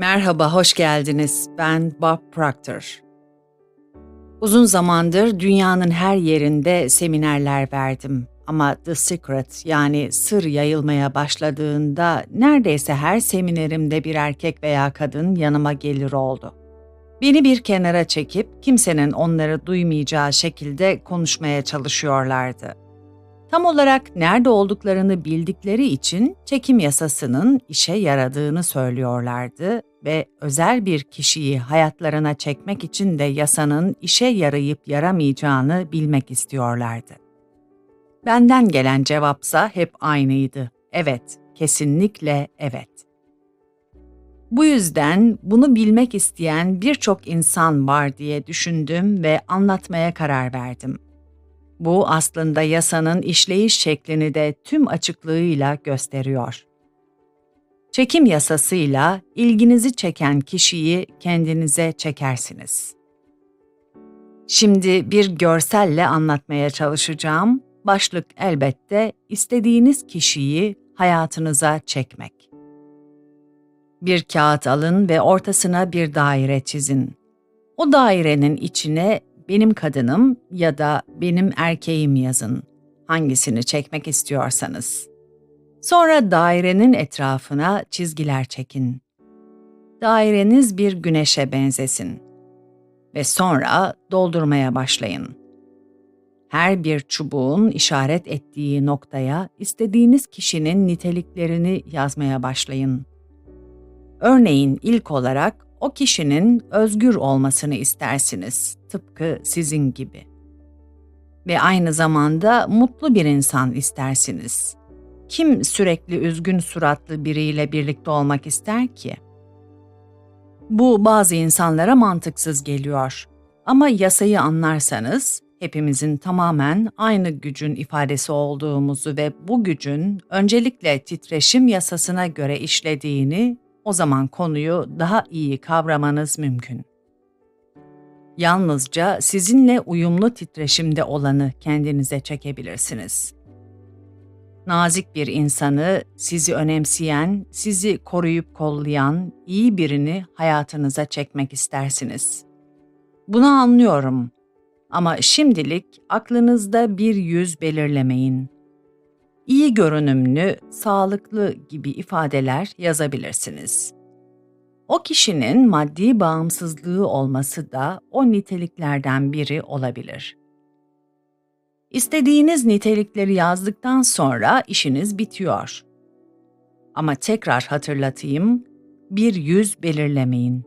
Merhaba, hoş geldiniz. Ben Bob Proctor. Uzun zamandır dünyanın her yerinde seminerler verdim. Ama The Secret yani sır yayılmaya başladığında neredeyse her seminerimde bir erkek veya kadın yanıma gelir oldu. Beni bir kenara çekip kimsenin onları duymayacağı şekilde konuşmaya çalışıyorlardı. Tam olarak nerede olduklarını bildikleri için çekim yasasının işe yaradığını söylüyorlardı ve özel bir kişiyi hayatlarına çekmek için de yasanın işe yarayıp yaramayacağını bilmek istiyorlardı. Benden gelen cevapsa hep aynıydı. Evet, kesinlikle evet. Bu yüzden bunu bilmek isteyen birçok insan var diye düşündüm ve anlatmaya karar verdim. Bu aslında yasanın işleyiş şeklini de tüm açıklığıyla gösteriyor. Çekim yasasıyla ilginizi çeken kişiyi kendinize çekersiniz. Şimdi bir görselle anlatmaya çalışacağım. Başlık elbette istediğiniz kişiyi hayatınıza çekmek. Bir kağıt alın ve ortasına bir daire çizin. O dairenin içine benim kadınım ya da benim erkeğim yazın. Hangisini çekmek istiyorsanız. Sonra dairenin etrafına çizgiler çekin. Daireniz bir güneşe benzesin. Ve sonra doldurmaya başlayın. Her bir çubuğun işaret ettiği noktaya istediğiniz kişinin niteliklerini yazmaya başlayın. Örneğin ilk olarak o kişinin özgür olmasını istersiniz, tıpkı sizin gibi. Ve aynı zamanda mutlu bir insan istersiniz. Kim sürekli üzgün suratlı biriyle birlikte olmak ister ki? Bu bazı insanlara mantıksız geliyor. Ama yasayı anlarsanız hepimizin tamamen aynı gücün ifadesi olduğumuzu ve bu gücün öncelikle titreşim yasasına göre işlediğini o zaman konuyu daha iyi kavramanız mümkün. Yalnızca sizinle uyumlu titreşimde olanı kendinize çekebilirsiniz. Nazik bir insanı, sizi önemseyen, sizi koruyup kollayan iyi birini hayatınıza çekmek istersiniz. Bunu anlıyorum. Ama şimdilik aklınızda bir yüz belirlemeyin iyi görünümlü, sağlıklı gibi ifadeler yazabilirsiniz. O kişinin maddi bağımsızlığı olması da o niteliklerden biri olabilir. İstediğiniz nitelikleri yazdıktan sonra işiniz bitiyor. Ama tekrar hatırlatayım, bir yüz belirlemeyin.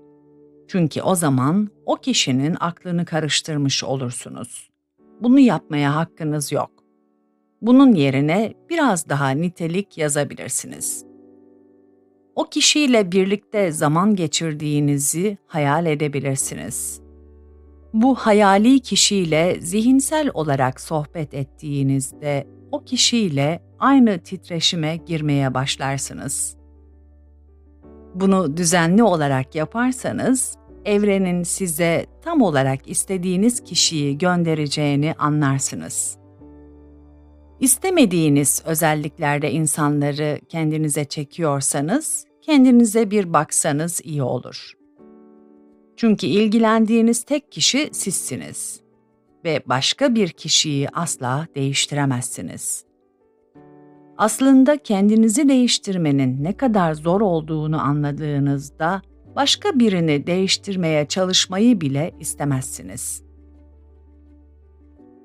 Çünkü o zaman o kişinin aklını karıştırmış olursunuz. Bunu yapmaya hakkınız yok. Bunun yerine biraz daha nitelik yazabilirsiniz. O kişiyle birlikte zaman geçirdiğinizi hayal edebilirsiniz. Bu hayali kişiyle zihinsel olarak sohbet ettiğinizde o kişiyle aynı titreşime girmeye başlarsınız. Bunu düzenli olarak yaparsanız evrenin size tam olarak istediğiniz kişiyi göndereceğini anlarsınız. İstemediğiniz özelliklerde insanları kendinize çekiyorsanız, kendinize bir baksanız iyi olur. Çünkü ilgilendiğiniz tek kişi sizsiniz ve başka bir kişiyi asla değiştiremezsiniz. Aslında kendinizi değiştirmenin ne kadar zor olduğunu anladığınızda başka birini değiştirmeye çalışmayı bile istemezsiniz.''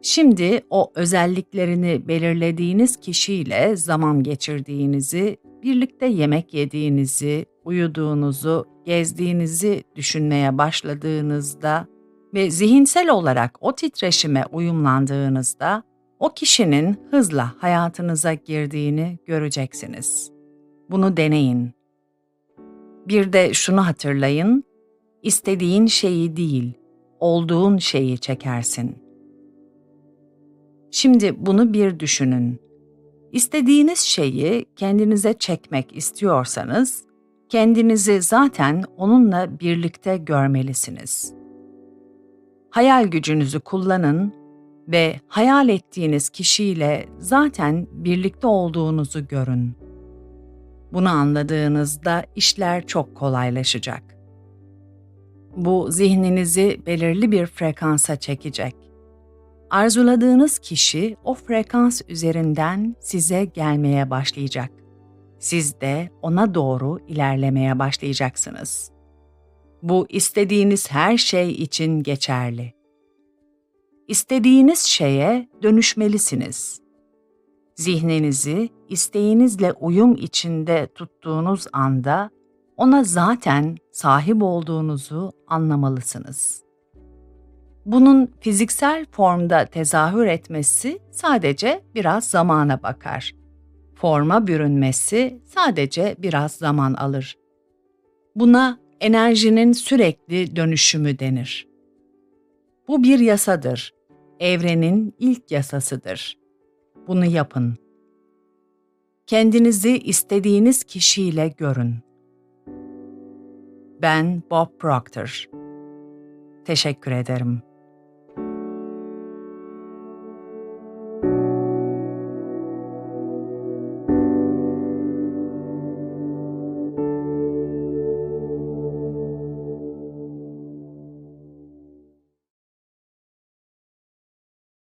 Şimdi o özelliklerini belirlediğiniz kişiyle zaman geçirdiğinizi, birlikte yemek yediğinizi, uyuduğunuzu, gezdiğinizi düşünmeye başladığınızda ve zihinsel olarak o titreşime uyumlandığınızda o kişinin hızla hayatınıza girdiğini göreceksiniz. Bunu deneyin. Bir de şunu hatırlayın, istediğin şeyi değil, olduğun şeyi çekersin.'' Şimdi bunu bir düşünün. İstediğiniz şeyi kendinize çekmek istiyorsanız, kendinizi zaten onunla birlikte görmelisiniz. Hayal gücünüzü kullanın ve hayal ettiğiniz kişiyle zaten birlikte olduğunuzu görün. Bunu anladığınızda işler çok kolaylaşacak. Bu zihninizi belirli bir frekansa çekecek. Arzuladığınız kişi o frekans üzerinden size gelmeye başlayacak. Siz de ona doğru ilerlemeye başlayacaksınız. Bu istediğiniz her şey için geçerli. İstediğiniz şeye dönüşmelisiniz. Zihninizi isteğinizle uyum içinde tuttuğunuz anda ona zaten sahip olduğunuzu anlamalısınız. Bunun fiziksel formda tezahür etmesi sadece biraz zamana bakar. Forma bürünmesi sadece biraz zaman alır. Buna enerjinin sürekli dönüşümü denir. Bu bir yasadır. Evrenin ilk yasasıdır. Bunu yapın. Kendinizi istediğiniz kişiyle görün. Ben Bob Proctor. Teşekkür ederim.